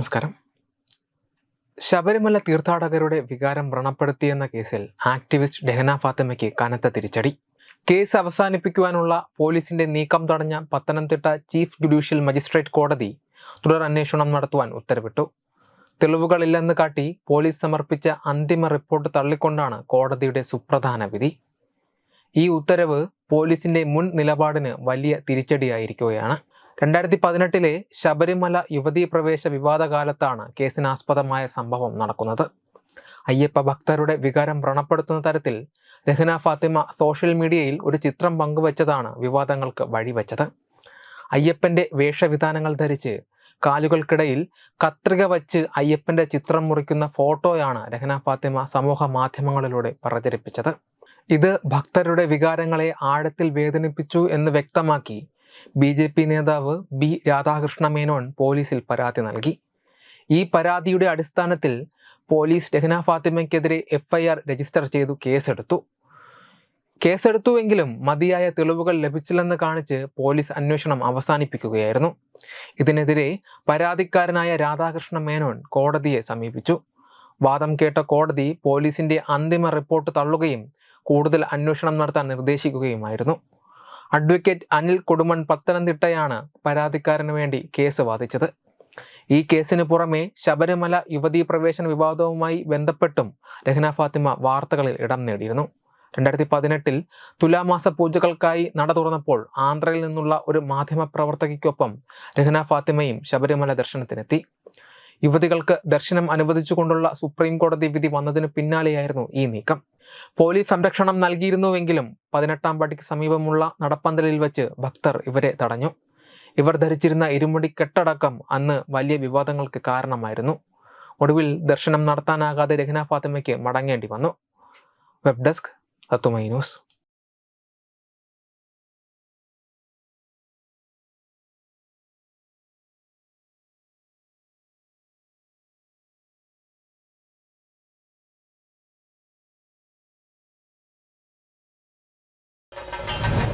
നമസ്കാരം. ശബരിമല തീർത്ഥാടകരുടെ വികാരം വ്രണപ്പെടുത്തിയെന്ന കേസിൽ ആക്ടിവിസ്റ്റ് ഡെഹന ഫാത്തിമയ്ക്ക് കനത്ത തിരിച്ചടി. കേസ് അവസാനിപ്പിക്കുവാനുള്ള പോലീസിന്റെ നീക്കം തടഞ്ഞ പത്തനംതിട്ട ചീഫ് ജുഡീഷ്യൽ മജിസ്ട്രേറ്റ് കോടതി തുടർ അന്വേഷണം നടത്തുവാൻ ഉത്തരവിട്ടു. തെളിവുകളില്ലെന്ന് കാട്ടി പോലീസ് സമർപ്പിച്ച അന്തിമ റിപ്പോർട്ട് തള്ളിക്കൊണ്ടാണ് കോടതിയുടെ സുപ്രധാന വിധി. ഈ ഉത്തരവ് പോലീസിന്റെ മുൻ നിലപാടിന് വലിയ തിരിച്ചടിയായിരിക്കുകയാണ്. രണ്ടായിരത്തി പതിനെട്ടിലെ ശബരിമല യുവതീ പ്രവേശ വിവാദ കാലത്താണ് കേസിനാസ്പദമായ സംഭവം നടക്കുന്നത്. അയ്യപ്പ ഭക്തരുടെ വികാരം വ്രണപ്പെടുത്തുന്ന തരത്തിൽ രഹന ഫാത്തിമ സോഷ്യൽ മീഡിയയിൽ ഒരു ചിത്രം പങ്കുവച്ചതാണ് വിവാദങ്ങൾക്ക് വഴിവെച്ചത്. അയ്യപ്പന്റെ വേഷവിധാനങ്ങൾ ധരിച്ച് കാലുകൾക്കിടയിൽ കത്രിക വച്ച് അയ്യപ്പന്റെ ചിത്രം മുറിക്കുന്ന ഫോട്ടോയാണ് രഹന ഫാത്തിമ സമൂഹ മാധ്യമങ്ങളിലൂടെ പ്രചരിപ്പിച്ചത്. ഇത് ഭക്തരുടെ വികാരങ്ങളെ ആഴത്തിൽ വേദനിപ്പിച്ചു എന്ന് വ്യക്തമാക്കി ബി ജെ പി നേതാവ് ബി രാധാകൃഷ്ണ മേനോൻ പോലീസിൽ പരാതി നൽകി. ഈ പരാതിയുടെ അടിസ്ഥാനത്തിൽ പോലീസ് രഹ്ന ഫാത്തിമയ്ക്കെതിരെ എഫ്ഐആർ രജിസ്റ്റർ ചെയ്തു കേസെടുത്തു. കേസെടുത്തുവെങ്കിലും മതിയായ തെളിവുകൾ ലഭിച്ചില്ലെന്ന് കാണിച്ച് പോലീസ് അന്വേഷണം അവസാനിപ്പിക്കുകയായിരുന്നു. ഇതിനെതിരെ പരാതിക്കാരനായ രാധാകൃഷ്ണ മേനോൻ കോടതിയെ സമീപിച്ചു. വാദം കേട്ട കോടതി പോലീസിന്റെ അന്തിമ റിപ്പോർട്ട് തള്ളുകയും കൂടുതൽ അന്വേഷണം നടത്താൻ നിർദ്ദേശിക്കുകയുമായിരുന്നു. അഡ്വക്കേറ്റ് അനിൽ കൊടുമൺ പത്തനംതിട്ടയാണ് പരാതിക്കാരന് വേണ്ടി കേസ് വാദിച്ചത്. ഈ കേസിന് പുറമെ ശബരിമല യുവതീ പ്രവേശന വിവാദവുമായി ബന്ധപ്പെട്ടും രഹ്ന ഫാത്തിമ വാർത്തകളിൽ ഇടം നേടിയിരുന്നു. രണ്ടായിരത്തി പതിനെട്ടിൽ തുലാമാസ പൂജകൾക്കായി നട തുറന്നപ്പോൾ ആന്ധ്രയിൽ നിന്നുള്ള ഒരു മാധ്യമ പ്രവർത്തകയ്ക്കൊപ്പം രഹ്ന ഫാത്തിമയും ശബരിമല ദർശനത്തിനെത്തി. യുവതികൾക്ക് ദർശനം അനുവദിച്ചുകൊണ്ടുള്ള സുപ്രീം കോടതി വിധി വന്നതിന് പിന്നാലെയായിരുന്നു ഈ നീക്കം. പോലീസ് സംരക്ഷണം നൽകിയിരുന്നുവെങ്കിലും പതിനെട്ടാം പടിക്ക് സമീപമുള്ള നടപ്പന്തലിൽ വെച്ച് ഭക്തർ ഇവരെ തടഞ്ഞു. ഇവർ ധരിച്ചിരുന്ന ഇരുമുടി കെട്ടടക്കം അന്ന് വലിയ വിവാദങ്ങൾക്ക് കാരണമായിരുന്നു. ഒടുവിൽ ദർശനം നടത്താനാകാതെ രഹ്ന ഫാത്തിമയ്ക്ക് മടങ്ങേണ്ടി വന്നു. വെബ് ഡെസ്ക് തത്തുമൈ ന്യൂസ്.